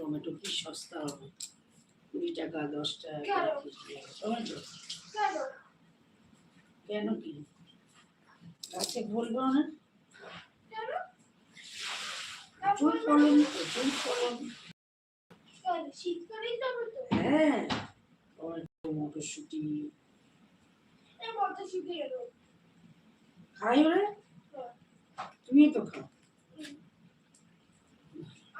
Tomato কি সস্তা হবে? কুড়ি টাকা দশ টাকা কেন? টমেটো কেন? কেন কি? গাছে বলব না। প্রচুর ফলন প্রচুর ফলন। হ্যাঁ। মটরশুটি। খাই ওরে তুমি তো খাও আমি আমার জন্যই চাইছি ওদের না কাশি ওষুধ আছে না খাবোই না। রাত্রেবেলা কাশি আমি ভালো হয়েছে।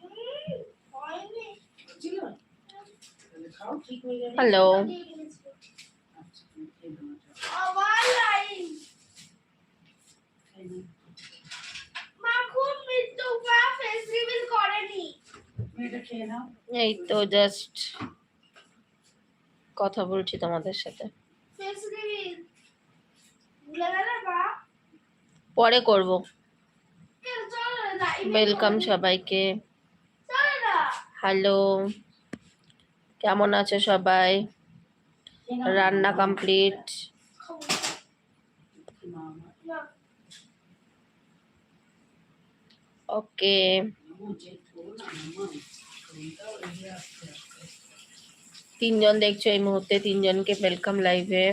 উম, হয়নি। বুঝছিল? তাহলে খাও ঠিক হয়ে যাবে। হ্যালো। আচ্ছা, লাইন। এই তো জাস্ট কথা বলছি তোমাদের সাথে ফেস রিভিল ভুলে গেলে মা পরে করব। ওয়েলকাম সবাইকে। হ্যালো কেমন আছো সবাই? রান্না কমপ্লিট ওকে তিনজন দেখছ এই মুহূর্তে তিনজনকে ওয়েলকাম লাইভে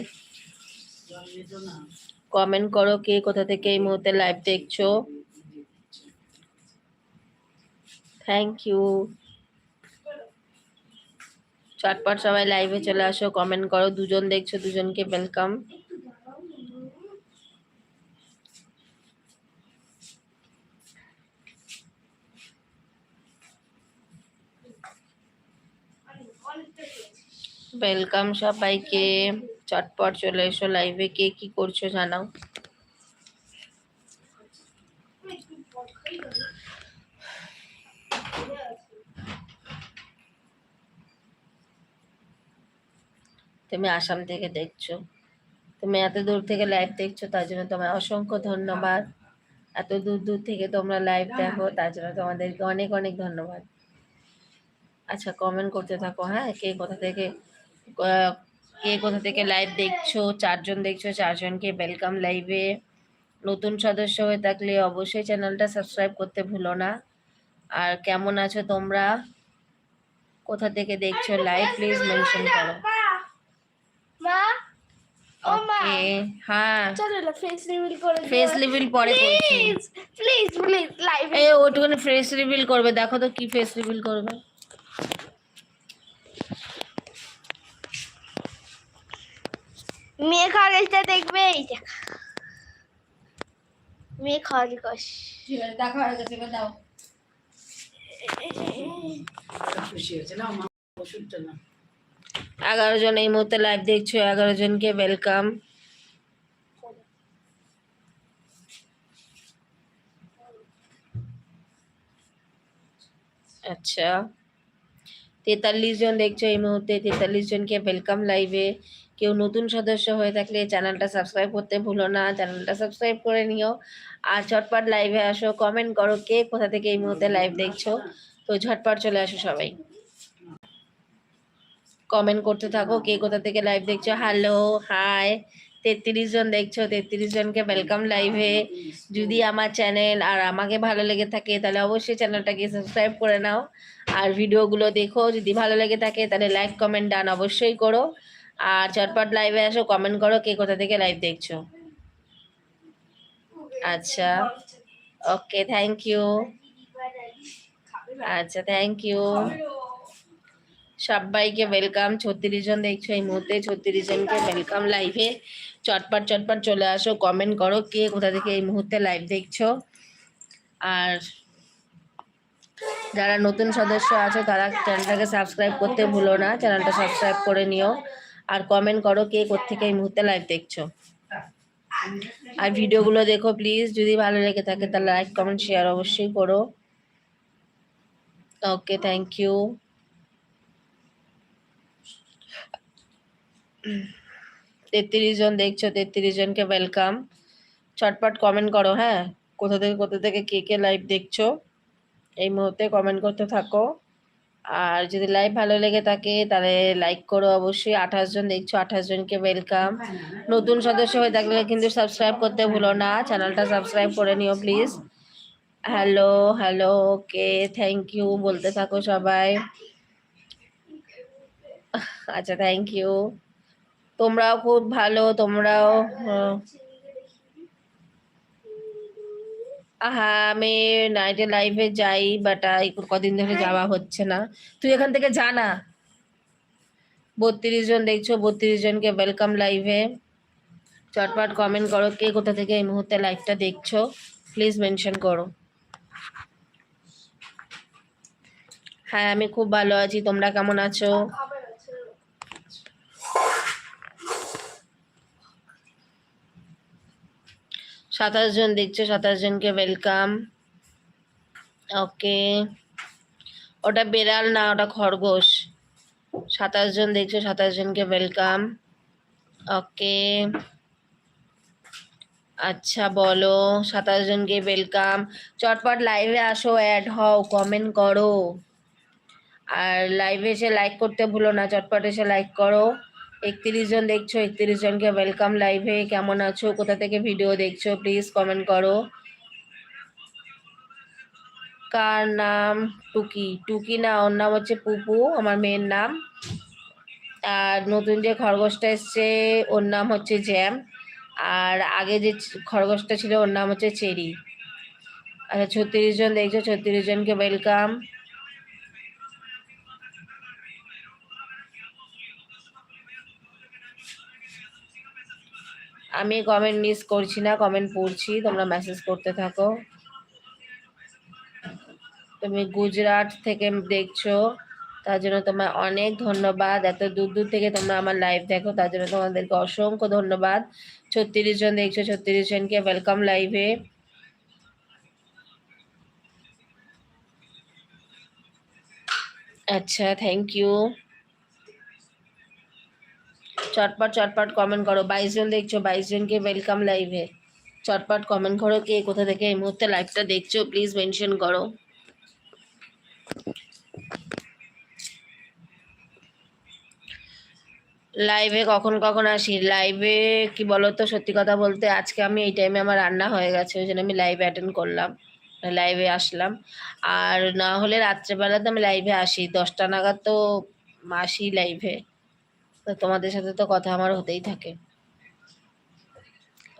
কমেন্ট করো কে কোথা থেকে এই মুহূর্তে লাইভ দেখছ। থ্যাংক ইউ চটপট সবাই লাইভে চলে আসো কমেন্ট করো, দুজন দেখছ, দুজনকে ওয়েলকাম। ওয়েলকাম সবাইকে। চটপট চলে এসো লাইভে কে কি করছ জানাও। তুমি আসাম থেকে দেখছ। তুমি এত দূর থেকে লাইভ দেখছ, তার জন্য তোমার অসংখ্য ধন্যবাদ। এত দূর দূর থেকে তোমরা লাইভ দেখো, তার জন্য তোমাদেরকে অনেক অনেক ধন্যবাদ। আচ্ছা কমেন্ট করতে থাকো হ্যাঁ? কে কোথা থেকে কে কোথা থেকে লাইভ দেখছ? চারজন দেখছ চারজনকে ওয়েলকাম লাইভে নতুন সদস্য হয়ে থাকলে অবশ্যই চ্যানেলটা সাবস্ক্রাইব করতে ভুলো না। আর কেমন আছো তোমরা? কোথা থেকে দেখছ লাইভ প্লিজ মেনশন করো। ওকে হ্যাঁ। চলো না ফেস রিভিল করে ফেস রিভিল পরে প্লিজ প্লিজ প্লিজ লাইভ এই ওটুখানি ফেস রিভিল করবে। দেখো তো কি ফেস রিভিল করবে। মেয়ে গেছে দেখবে এই দেখ মেয়ে গেছ দেখা হয়ে গেছে দাও। খুশি হয়েছে না মা ওষুধটা না এগারো জন এই মুহূর্তে লাইভ দেখছ এগারো জনকে ওয়েলকাম আচ্ছা। তেতাল্লিশ জন দেখছ এই মুহূর্তে তেতাল্লিশ জনকে ওয়েলকাম লাইভে কেউ নতুন সদস্য হয়ে থাকলে চ্যানেলটা সাবস্ক্রাইব করতে ভুলো না, চ্যানেলটা সাবস্ক্রাইব করে নিও। আর ঝটপট লাইভে আসো কমেন্ট করো কে কোথা থেকে এই মুহূর্তে লাইভ দেখছ। তো ঝটপট চলে আসো সবাই। কমেন্ট করতে থাকো কে কোথা থেকে লাইভ দেখছ। হ্যালো হাই তেত্রিশ জন দেখছ, তেত্রিশ জনকে ওয়েলকাম লাইভে যদি আমার চ্যানেল আর আমাকে ভালো লেগে থাকে, তাহলে অবশ্যই চ্যানেলটাকে সাবস্ক্রাইব করে নাও। আর ভিডিওগুলো দেখো, যদি ভালো লেগে থাকে, তাহলে লাইক কমেন্ট ডান অবশ্যই করো। আর চটপট লাইভে আসো কমেন্ট করো কে কোথা থেকে লাইভ দেখছ। আচ্ছা ওকে থ্যাংক ইউ আচ্ছা থ্যাংক ইউ সবাইকে ওয়েলকাম ছত্রিশ জন দেখছ এই মুহূর্তে, ছত্রিশ জনকে ওয়েলকাম লাইভে চটপট চটপট চলে আসো কমেন্ট করো কে কোথা থেকে এই মুহূর্তে লাইভ দেখছ। আর যারা নতুন সদস্য আছে, তারা চ্যানেলটাকে সাবস্ক্রাইব করতে ভুলো না চ্যানেলটা সাবস্ক্রাইব করে নিও। আর কমেন্ট করো কে কোথেকে এই মুহূর্তে লাইভ দেখছ। আর ভিডিওগুলো দেখো প্লিজ যদি ভালো লেগে থাকে তাহলে লাইক কমেন্ট শেয়ার অবশ্যই করো। ওকে থ্যাংক ইউ তেত্রিশ জন দেখছ, তেত্রিশ জনকে ওয়েলকাম চটপট কমেন্ট করো হ্যাঁ? কোথা থেকে কোথা থেকে কে কে লাইভ দেখছ? এই মুহূর্তে কমেন্ট করতে থাকো। আর যদি লাইভ ভালো লেগে থাকে, তাহলে লাইক করো অবশ্যই। আঠাশ জন দেখছ, আঠাশ জনকে ওয়েলকাম নতুন সদস্য হয়ে থাকলে কিন্তু সাবস্ক্রাইব করতে ভুলো না। চ্যানেলটা সাবস্ক্রাইব করে নিও please hello hello okay thank you বলতে থাকো সবাই। আচ্ছা থ্যাংক ইউ তোমরাও খুব ভালো, তোমরাও হ্যাঁ আমি নাইটে লাইভে যাই বাট কদিন ধরে যাওয়া হচ্ছে না। তুই এখান থেকে জানা বত্রিশ জন দেখছ বত্রিশ জনকে ওয়েলকাম লাইভে চটপট কমেন্ট করো কে কোথা থেকে এই মুহূর্তে লাইভটা দেখছ। প্লিজ মেনশন করো। হ্যাঁ আমি খুব ভালো আছি তোমরা কেমন আছো খাবার আছে সাতাশ জন দেখছ সাতাশ জনকে ওয়েলকাম ওকে ওটা বেড়াল না, ওটা খরগোশ। সাতাশ জন দেখছ সাতাশ জনকে ওয়েলকাম ওকে আচ্ছা বলো, সাতাশ জনকে ওয়েলকাম চটপট লাইভে আসো অ্যাড হও কমেন্ট করো। আর লাইভে এসে লাইক করতে ভুলো না, চটপট এসে লাইক করো। একত্রিশ জন দেখছ, একত্রিশ জনকে ওয়েলকাম লাইভে কেমন আছো, কোথা থেকে ভিডিও দেখছ প্লিজ কমেন্ট করো। কার নাম? টুকি টুকি না, ওর নাম হচ্ছে পুপু, আমার মেয়ের নাম। আর নতুন যে খরগোশটা এসছে, ওর নাম হচ্ছে জ্যাম। আর আগে যে খরগোশটা ছিল, ওর নাম হচ্ছে চেরি। আচ্ছা ছত্রিশ জন দেখছ, ছত্রিশ জনকে ওয়েলকাম আমি কমেন্ট মিস করছি না কমেন্ট পড়ছি, তোমরা মেসেজ করতে থাকো। তুমি গুজরাট থেকে দেখছ, তার জন্য তোমার অনেক ধন্যবাদ। এত দূর দূর থেকে তোমরা আমার লাইভ দেখো, তার জন্য তোমাদেরকে অসংখ্য ধন্যবাদ। ছত্রিশ জন দেখছ, ছত্রিশ জনকে ওয়েলকাম লাইভে আচ্ছা থ্যাংক ইউ চটপট চটপট কমেন্ট করো। বাইশ জন দেখছ, বাইশ জনকে ওয়েলকাম লাইভে চটপট কমেন্ট করো কে কোথা থেকে এই মুহূর্তে লাইভটা দেখছ প্লিজ মেনশন করো। লাইভে কখন কখন আসি? লাইভে কি বলতো, সত্যি কথা বলতে আজকে আমি এই টাইমে আমার রান্না হয়ে গেছে, ওই জন্য আমি লাইভে অ্যাটেন্ড করলাম। লাইভে আসলাম। আর না হলে রাত্রেবেলা তো আমি লাইভে আসি। দশটা নাগাদ তো আসি লাইভে তো তোমাদের সাথে তো কথা আমার হতেই থাকে।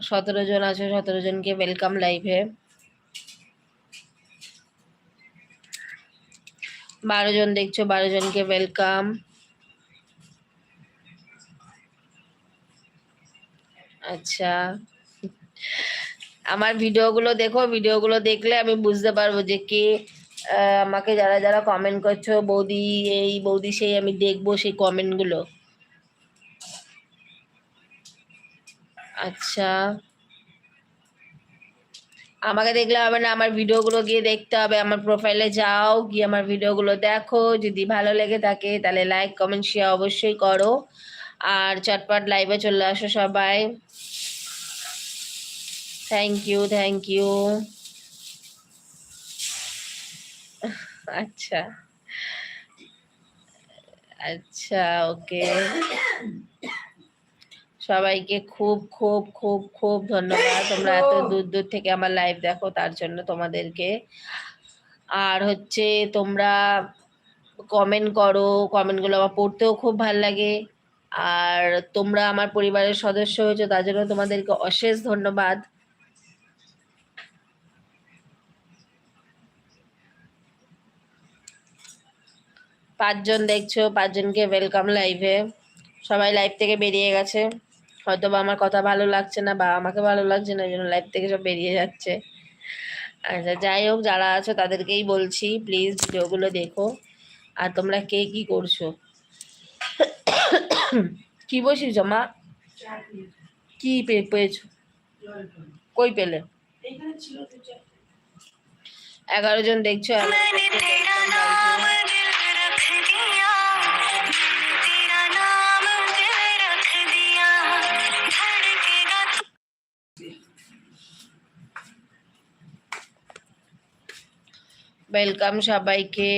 সতেরো জন আছে, সতেরো জনকে ওয়েলকাম লাইভে বারো জন দেখছ, বারো জনকে ওয়েলকাম আচ্ছা। আমার ভিডিওগুলো দেখো, ভিডিওগুলো দেখলে আমি বুঝতে পারব যে কে আমাকে যারা যারা কমেন্ট করছ, বৌদি এই, বৌদি সেই আমি দেখব সেই কমেন্টগুলো আচ্ছা। আমাকে দেখলে হবে না, আমার ভিডিওগুলো গিয়ে দেখতে হবে, আমার প্রোফাইলে যাও, গিয়ে আমার ভিডিওগুলো দেখো। যদি ভালো লেগে থাকে, তাহলে লাইক কমেন্ট শেয়ার অবশ্যই করো। আর চটপট লাইভে চলে আসো সবাই। থ্যাংক ইউ থ্যাংক ইউ আচ্ছা। আচ্ছা ওকে সবাইকে খুব খুব খুব খুব ধন্যবাদ। তোমরা এত দূর দূর থেকে আমার লাইভ দেখো তার জন্য তোমাদেরকে। আর হচ্ছে তোমরা কমেন্ট করো কমেন্টগুলো আমার পড়তেও খুব ভালো লাগে। আর তোমরা আমার পরিবারের সদস্য হয়েছো তার জন্য তোমাদেরকে অশেষ ধন্যবাদ। পাঁচজন দেখছ পাঁচজনকে ওয়েলকাম লাইভে সবাই লাইভ থেকে বেরিয়ে গেছে। হয়তো বা আমার কথা ভালো লাগছে না বা আমাকে ভালো লাগছে না এই জন্য লাইভ থেকে সব বেরিয়ে যাচ্ছে আচ্ছা যাই হোক যারা আছো তাদেরকেই বলছি প্লিজ ভিডিওগুলো দেখো আর তোমরা কে কি করছ কি বসিস মা কি পে- পেয়েছ কই পেলে এগারো জন দেখছ ওয়েলকাম সবাইকে।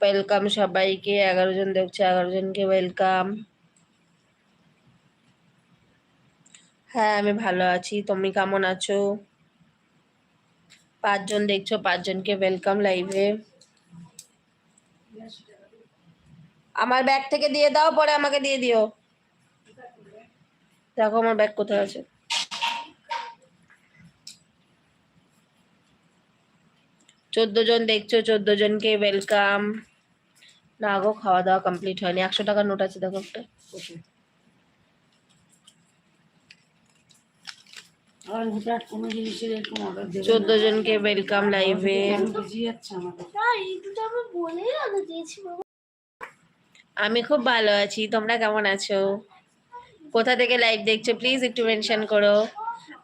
ওয়েলকাম সবাইকে, এগারো জন দেখছে, এগারো জনকে ওয়েলকাম হ্যাঁ আমি ভালো আছি। তুমি কেমন আছো? পাঁচজন দেখছ, পাঁচজনকে ওয়েলকাম লাইভে আমার ব্যাগ থেকে দিয়ে দাও, পরে আমাকে দিয়ে দিও। দেখো আমার ব্যাগ কোথায় আছে। চোদ্দ জন দেখছ, চোদ্দ জনকে ওয়েলকাম না গো খাওয়া দাওয়া কমপ্লিট হয়নি। একশো টাকার নোট আছে, দেখো একটা। চোদ্দ জনকে ওয়েলকাম লাইভে বুঝিয়ে যাচ্ছে আমাদের তাই দুটো আমি খুব ভালো আছি। তোমরা কেমন আছো? কোথা থেকে লাইভ দেখছ? প্লিজ একটু মেনশন করো।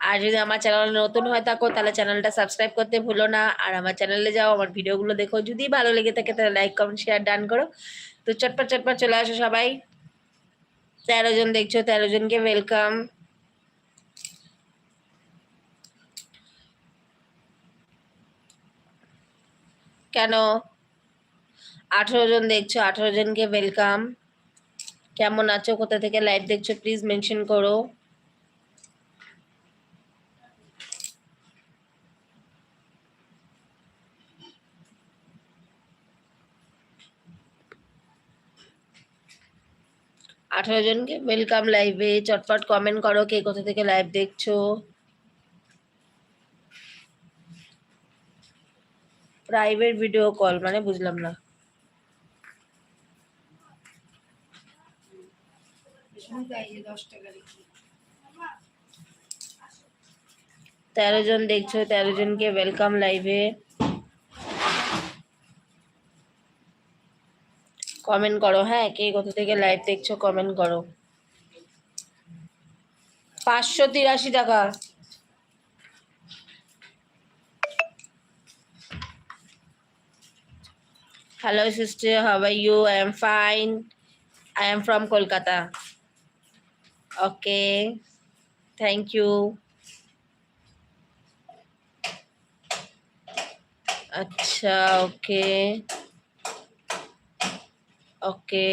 আর যদি আমার চ্যানেল নতুন হয়ে থাকো, তাহলে চ্যানেলটা সাবস্ক্রাইব করতে ভুলো না। আর আমার চ্যানেলে যাও, আমার ভিডিওগুলো দেখো। যদি ভালো লেগে থাকে, তাহলে লাইক কমেন্ট শেয়ার ডান করো। তো চটপট চটপট চলে আসো সবাই। তেরো জন দেখছ, তেরো জনকে ওয়েলকাম কেন? আঠেরো জন দেখছ, আঠেরো জনকে ওয়েলকাম কেমন আছো? কোথা থেকে লাইভ দেখছ? প্লিজ মেনশন করো। আঠারো জনকে ওয়েলকাম লাইভে চটপট কমেন্ট করো কে কোথা থেকে লাইভ দেখছ। প্রাইভেট ভিডিও কল মানে বুঝলাম না শুনতে এই যে দশ টাকা রেখে তেরো জন দেখছ তেরো জনকে ওয়েলকাম লাইভে কমেন্ট করো হ্যাঁ কে কোথা থেকে লাইভ দেখছ কমেন্ট করো পাঁচশো তিরাশি টাকা Hello, sister. How are you? I am fine. I am from Kolkata. Okay. Thank you. আচ্ছা ওকে ওকে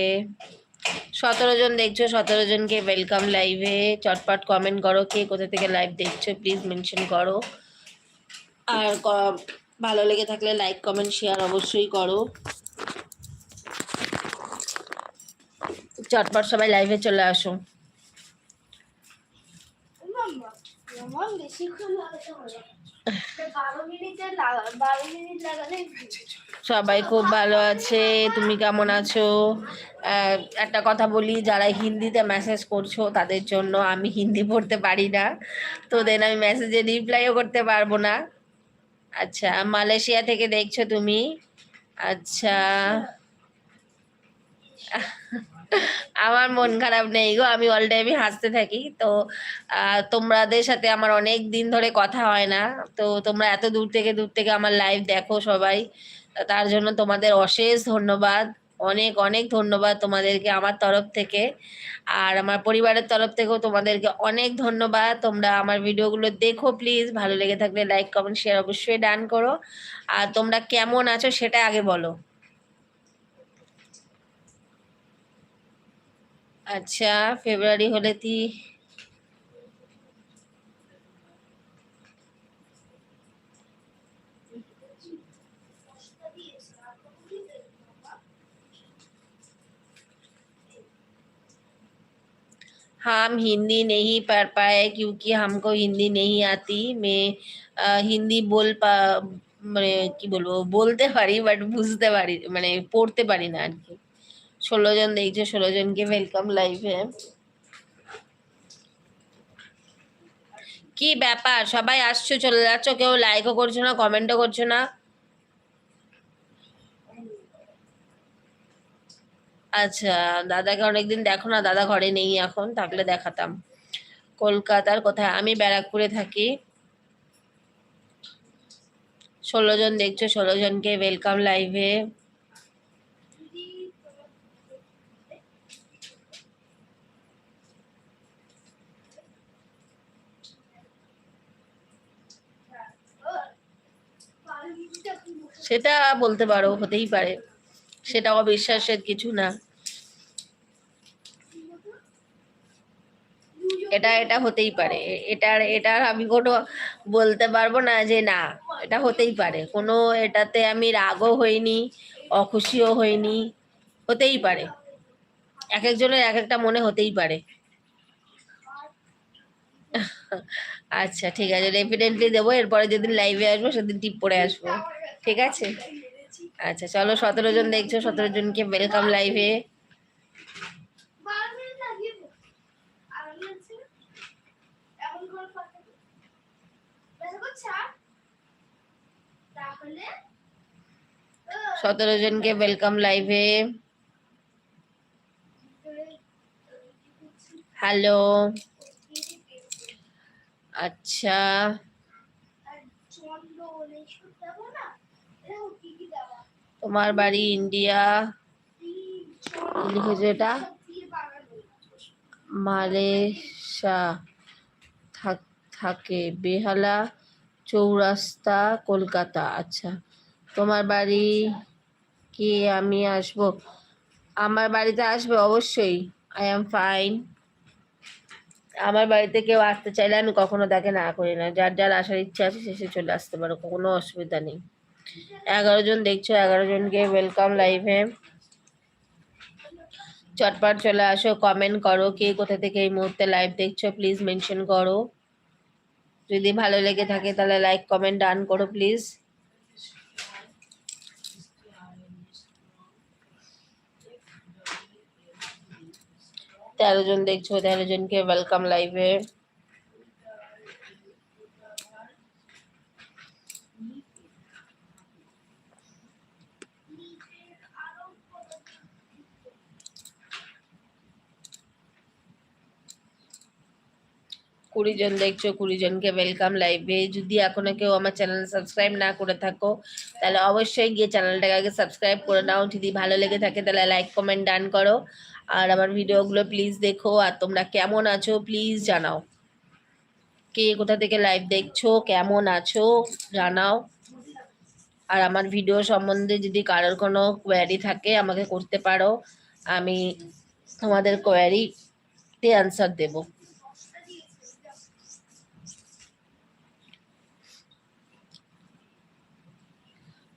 সতেরো জন দেখছ, সতেরো জনকে ওয়েলকাম লাইভে চটপট কমেন্ট করো, কে কোথা থেকে লাইভ দেখছ প্লিজ মেনশন করো। আর ভালো লেগে থাকলে লাইক কমেন্ট শেয়ার অবশ্যই করো। চটপট সবাই লাইভে চলে আসো মাম্মা আমার বেশিক্ষণ লাগাতে হবে না। বারো মিনিটের লাগা বারো মিনিট লাগালে সবাই খুব ভালো আছে তুমি কেমন আছো? একটা কথা বলি যারা হিন্দিতে মেসেজ করছ তাদের জন্য আমি হিন্দি পড়তে পারি না। তো দেন আমি মেসেজে রিপ্লাইও করতে পারব না। আচ্ছা মালয়েশিয়া থেকে দেখছ তুমি? আচ্ছা। আমার মন খারাপ নেই গো, আমি অল টাইমই হাসতে থাকি। তো তোমাদের সাথে আমার অনেক দিন ধরে কথা হয় না। তো তোমরা এত দূর থেকে দূর থেকে আমার লাইভ দেখো সবাই। তার জন্য তোমাদের অশেষ ধন্যবাদ। অনেক অনেক ধন্যবাদ তোমাদেরকে আমার তরফ থেকে। আর আমার পরিবারের তরফ থেকেও তোমাদেরকে অনেক ধন্যবাদ। তোমরা আমার ভিডিওগুলো দেখো প্লিজ ভালো লেগে থাকলে লাইক কমেন্ট শেয়ার অবশ্যই ডান করো। আর তোমরা কেমন আছো সেটা আগে বলো। আচ্ছা ফেব্রুয়ারি হলে তি हम हिंदी नहीं पढ़ पाए क्योंकि हमको हिंदी नहीं आती मैं আহ, হিন্দি বল পা মানে কি বলবো বলতে পারি বাট বুঝতে পারি মানে পড়তে পারি না আর কি ষোলো জন দেখছে, ষোলো জনকে ওয়েলকাম লাইভে কি ব্যাপার? সবাই আসছো, চলে যাচ্ছ কেউ? লাইকও করছ না কমেন্টও করছ না? আচ্ছা দাদাকে অনেকদিন দেখো না, দাদা ঘরে নেই এখন, থাকলে দেখাতাম। কলকাতার কোথায়? আমি ব্যারাকপুরে থাকি। ষোলো জন দেখছ, ষোলো জনকে ওয়েলকাম লাইভে সেটা বলতে পারো, হতেই পারে। সেটা অবিশ্বাসের কিছু না। এটা এটা হতেই পারে। এটার এটার আমি কোনো বলতে পারব না যে না, এটা হতেই পারে। কোনো এটাতে আমি রাগও হইনি, অখুশিও হইনি, হতেই পারে। এক একজনের এক একটা মনে হতেই পারে। আচ্ছা ঠিক আছে। ডেফিনেটলি দেবো। এরপরে যেদিন লাইভে আসব, সেদিন টিপ পরে আসব। ঠিক আছে? আচ্ছা চলো সতেরো জন দেখছ, সতেরো জনকে ওয়েলকাম লাইভে সতেরো জনকে ওয়েলকাম লাইভে হ্যালো আচ্ছা। তোমার বাড়ি ইন্ডিয়া লিখেছে এটা মালেশা থাক- বেহালা চৌরাস্তা, কলকাতা। আচ্ছা তোমার বাড়ি কি আমি আসব? আমার বাড়িতে আসবে অবশ্যই। আই এম ফাইন আমার বাড়িতে কেউ আসতে চাইলে আমি কখনো তাকে না করি না। যার যার আসার ইচ্ছা আছে সে চলে আসতে পারো। কোনো অসুবিধা নেই। এগারো জন দেখছ, এগারো জনকে ওয়েলকাম লাইভে চটপট চলে আসো কমেন্ট করো কে কোথা থেকে এই মুহূর্তে লাইভ দেখছ প্লিজ মেনশন করো। যদি ভালো লেগে থাকে তাহলে লাইক কমেন্ট ডান করো প্লিজ তেরো জন দেখছ, তেরো জনকে ওয়েলকাম লাইভে কুড়ি জন দেখছ কুড়ি জনকে ওয়েলকাম লাইভে যদি এখনও কেউ আমার চ্যানেল সাবস্ক্রাইব না করে থাকো, তাহলে অবশ্যই গিয়ে চ্যানেলটাকে আগে সাবস্ক্রাইব করে নাও। যদি ভালো লেগে থাকে, তাহলে লাইক কমেন্ট ডান করো। আর আমার ভিডিওগুলো প্লিজ দেখো। আর তোমরা কেমন আছো প্লিজ জানাও। কে কোথা থেকে লাইভ দেখছ, কেমন আছো, জানাও। আর আমার ভিডিও সম্বন্ধে যদি কারোর কোনো কোয়ারি থাকে, আমাকে করতে পারো। আমি তোমাদের কোয়ারিতে অ্যান্সার দেবো।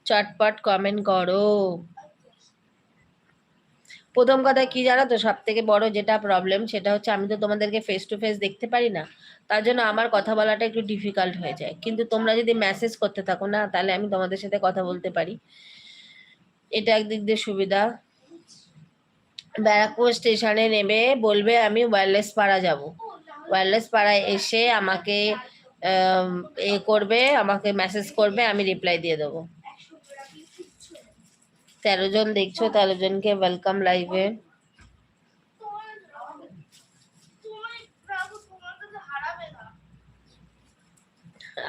চটপট কমেন্ট করো। প্রথম কথা কি জানো তো? সব থেকে বড় যেটা প্রবলেম সেটা হচ্ছে আমি তো তোমাদেরকে ফেস টু ফেস দেখতে পারি না, তার জন্য আমার কথা বলাটা একটু ডিফিকাল্ট হয়ে যায়। কিন্তু তোমরা যদি মেসেজ করতে থাকো না, তাহলে আমি তোমাদের সাথে কথা বলতে পারি। এটা একদিক দিয়ে সুবিধা। ব্যারাকপুর স্টেশনে নেবে বলবে, আমি ওয়্যারলেস পাড়া যাব। ওয়্যারলেস পাড়ায় এসে আমাকে এ করবে, আমাকে মেসেজ করবে, আমি রিপ্লাই দিয়ে দেবো একশো গ্রাম কিচ্ছু নেই। তেরো জন দেখছ তেরো জনকে ওয়েলকাম লাইভে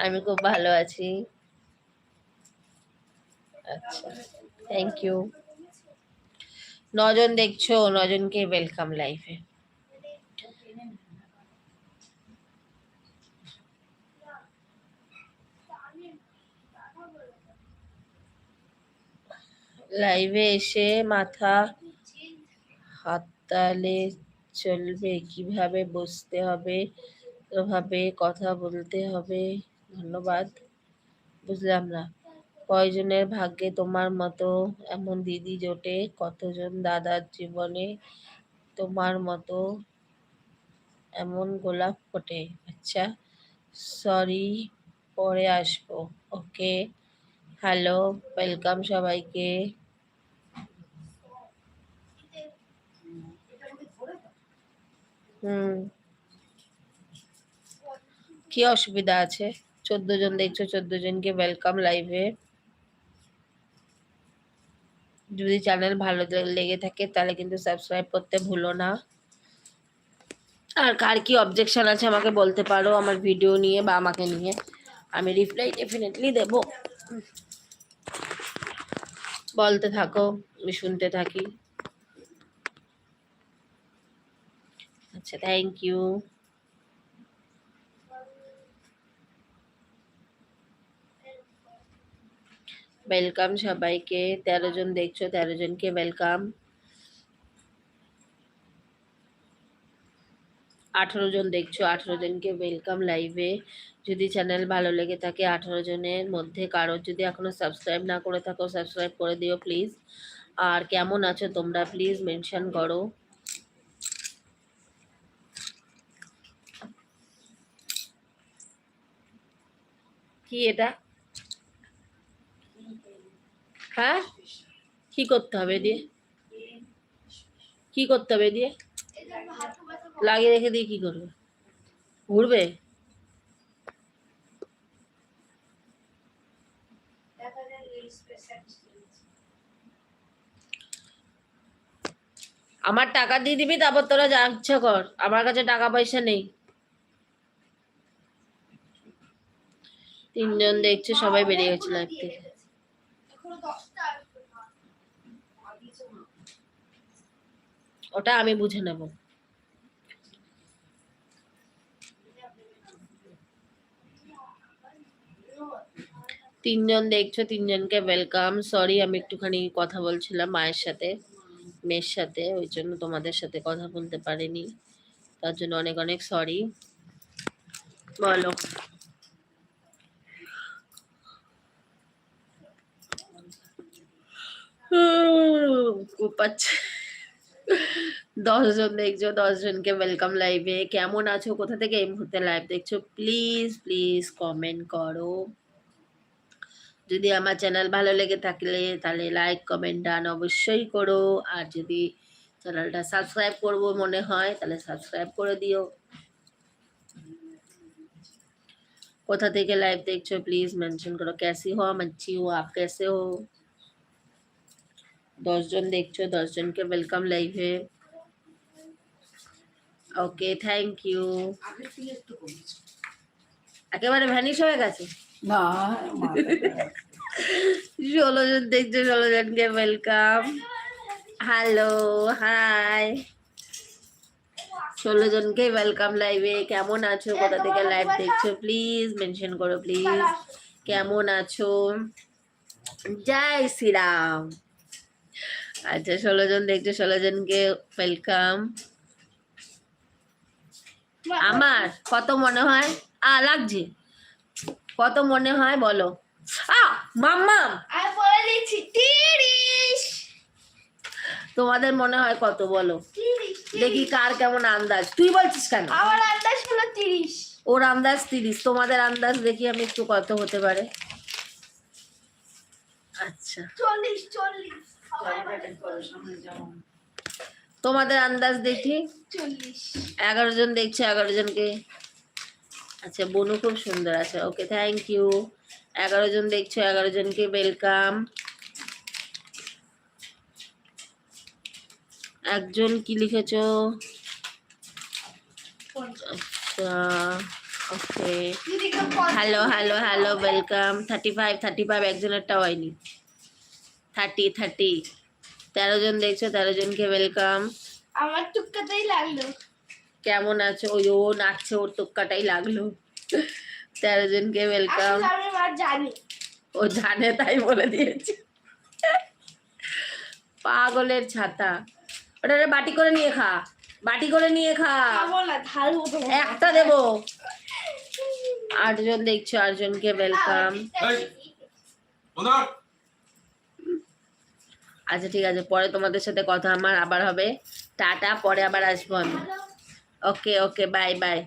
আমি খুব ভালো আছি। আচ্ছা থ্যাংক ইউ নজন দেখছ, নজনকে ওয়েলকাম লাইভে লাইভে এসে মাথা হাত তালে চলবে। কীভাবে বসতে হবে? ওভাবে কথা বলতে হবে? ধন্যবাদ। বুঝলাম না। কয়জনের ভাগ্যে তোমার মতো এমন দিদি জোটে কতজন দাদার জীবনে তোমার মতো এমন গোলাপ ফোটে? আচ্ছা সরি পরে আসব। ওকে হ্যালো ওয়েলকাম সবাইকে। হুম। কি অসুবিধা আছে? চোদ্দ জন দেখছ, চোদ্দ জনকে ওয়েলকাম লাইভে যদি চ্যানেল ভালো লেগে থাকে, তাহলে কিন্তু সাবস্ক্রাইব করতে ভুলো না। আর কার কি অবজেকশন আছে আমাকে বলতে পারো আমার ভিডিও নিয়ে বা আমাকে নিয়ে। আমি রিপ্লাই ডেফিনেটলি দেব। বলতে থাকো, আমি শুনতে থাকি। আচ্ছা থ্যাংক ইউ ওয়েলকাম সবাইকে। তেরো জন দেখছ, তেরো জনকে ওয়েলকাম আঠারো জন দেখছ, আঠারো জনকে ওয়েলকাম লাইভে যদি চ্যানেল ভালো লেগে থাকে আঠারো জনের মধ্যে, কারোর যদি এখনও সাবস্ক্রাইব না করে থাকো সাবস্ক্রাইব করে দিও প্লিজ আর কেমন আছো তোমরা প্লিজ মেনশন করো। কি এটা? হ্যাঁ? কি করতে হবে দিয়ে? কি করতে হবে দিয়ে। লাগিয়ে রেখে দিয়ে কি করবে? ঘুরবে? আমার টাকা দিয়ে দিবি, তারপর তোরা যা ইচ্ছা কর। আমার কাছে টাকা পয়সা নেই। তিনজন দেখছে, সবাই বেরিয়ে গেছে লাইফ থেকে ওটা আমি বুঝে নেব। তিনজন দেখছ, তিনজনকে ওয়েলকাম সরি আমি একটুখানি কথা বলছিলাম মায়ের সাথে, মেয়ের সাথে, ওই জন্য তোমাদের সাথে কথা বলতে পারিনি। তার জন্য অনেক অনেক সরি বলো। খুব পাচ্ছে দশজন দেখছো দশজনকে ওয়েলকাম লাইভে কেমন আছো কোথা থেকে এই মুহূর্তে লাইভ দেখছো প্লিজ প্লিজ কমেন্ট করো যদি আমার চ্যানেল ভালো লেগে থাকলে তাহলে লাইক কমেন্ট ডান অবশ্যই করো আর যদি চ্যানেলটা সাবস্ক্রাইব করব মনে হয় তাহলে সাবস্ক্রাইব করে দিও কোথা থেকে লাইভ দেখছো প্লিজ মেনশন করো कैसी हो हम अच्छी हो आप कैसे हो দশজন দেখছ দশজনকে ওয়েলকাম লাইভে ওকে থ্যাংক ইউ একেবারে ভ্যানিশ হয়ে গেছে? না ষোলো জন দেখছ ষোলো জনকে ওয়েলকাম হ্যালো হাই ষোলো জনকে ওয়েলকাম লাইভে কেমন আছো? কোথা থেকে লাইভ দেখছ? প্লিজ মেনশন করো প্লিজ কেমন আছো? জয় শ্রীরাম। আচ্ছা ষোলো জন দেখছ ষোলো জনকে ওয়েলকাম আমার কত মনে হয়? আ লাগছে। কত মনে হয় বলো। আ মাম্মাম! আমি বলে দিচ্ছি তিরিশ। তোমাদের মনে হয় কত বলো? দেখি কার কেমন আন্দাজ। তুই বলছিস কেন? আমার আন্দাজ হলো তিরিশ। ওর আন্দাজ তিরিশ তোমাদের আন্দাজ দেখি আমি একটু কত হতে পারে। আচ্ছা। চল্লিশ চল্লিশ। তোমাদের আন্দাজ দেখি? এগারো জন দেখছে এগারো জনকে? আচ্ছা বনু খুব সুন্দর আছে। ওকে থ্যাংক ইউ এগারো জন দেখছ এগারো জনকে ওয়েলকাম একজন কি লিখেছো? আচ্ছা okay hello hello hello welcome thirty five thirty five একজনেরটা হয়নি। Thirty thirty. তেরো জন দেখছ তেরো জনকে ওয়েলকাম আমার টুকটাতেই লাগল। কেমন আছো? ওই ও নাচছে ওর তোক্কাটাই লাগল। তেরো জনকে ওয়েলকাম জানি। ও জানে তাই বলে দিয়েছে। পাগলের ছাতা। ওটা বাটি করে নিয়ে খা। বাটি করে নিয়ে খা। একটা দেবো। আটজন দেখছ আটজনকে ওয়েলকাম আচ্ছা ঠিক আছে, পরে তোমাদের সাথে কথা আমার আবার হবে। টাটা, পরে আবার আসব আমি। Okay okay, bye bye.